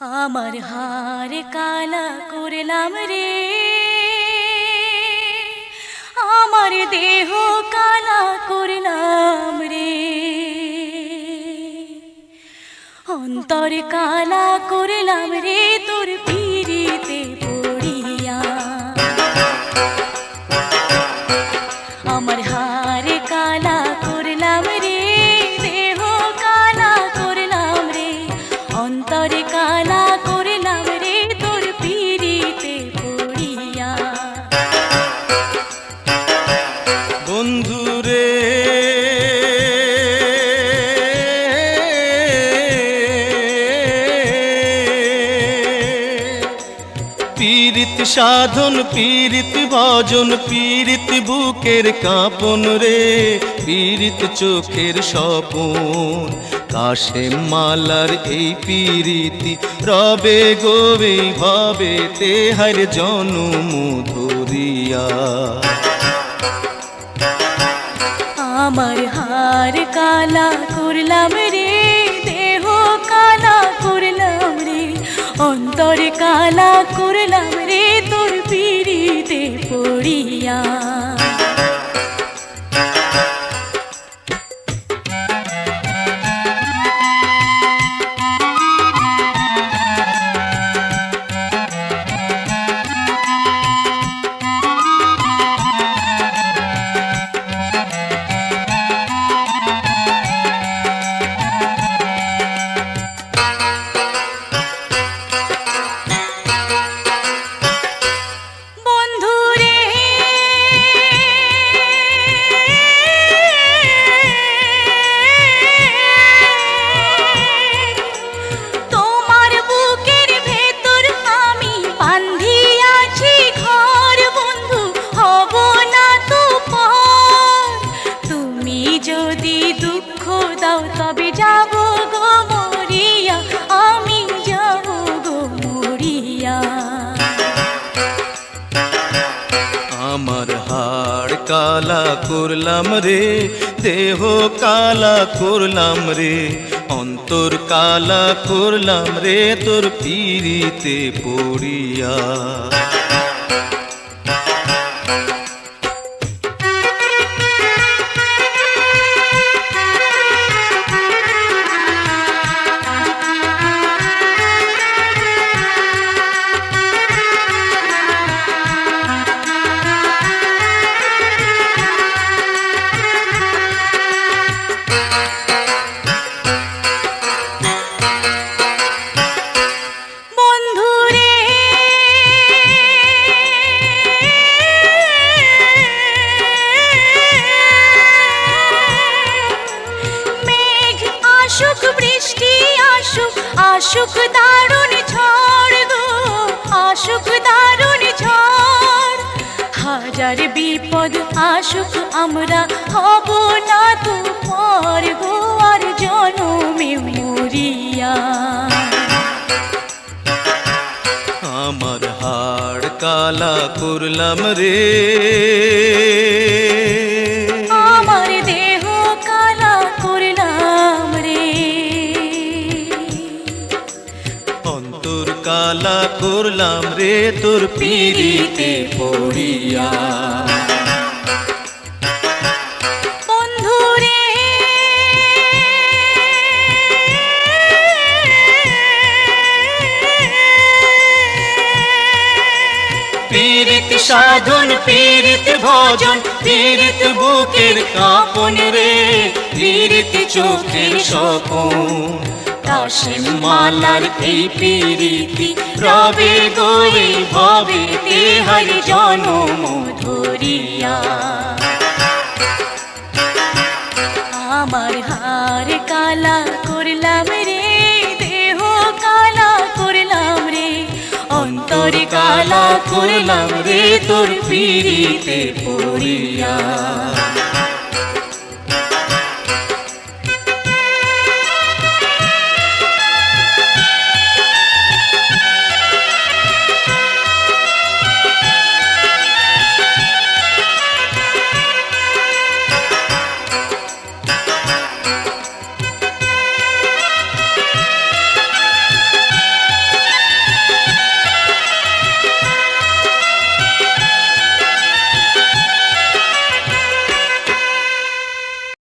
আমার হার কালা করলাম রে। আমার দেহ কালা করলাম রে। অন্তর কালা করলাম রে তোর অন্তরে কালা করলাম রে তোর পিড়িতে পড়িয়া। বন্ধুরে পীড়িত সাধন, পীড়িত ভজন, পীড়িত বুকের কাঁপন রে, পীড়িত চোখের স্বপন। কাশে মালার এই পীড়িতি রবে গোবে ভবে তেহার জনম ধরিয়া আমার হার কালা করলাম রে, দেহ কালা করলাম রে, অন্তরে কালা করলাম রে, তোর পিড়িতে পড়িয়া। করলাম রে দেহ কালা করলাম রে অন্তর কালা করলাম রে তোর পিড়িতে পড়িয়া। আসুক আসুক দারুণ ঝড় গো, আসুক দারুণ ঝড়। হাজার বিপদ আসুক, আমরা হব না তো পর গো, আর জনমে মরিয়া। আমার হাড় কালা করলাম রে। কালা করলাম রে তোর পিড়িতে পড়িয়া। পীড়িত সাধন পীড়িত ভজন পীড়িত বুকের কাপন রে পীড়িত চোখের স্বপন। কাশিম মালার এই পীড়িতি রবে গোবে ভবে তেহার জনম ধরিয়া আমার হার কালা করলাম রে, দেহ কালা করলাম রে। অন্তরে কালা করলাম রে, তোর পিড়িতে পড়িয়া।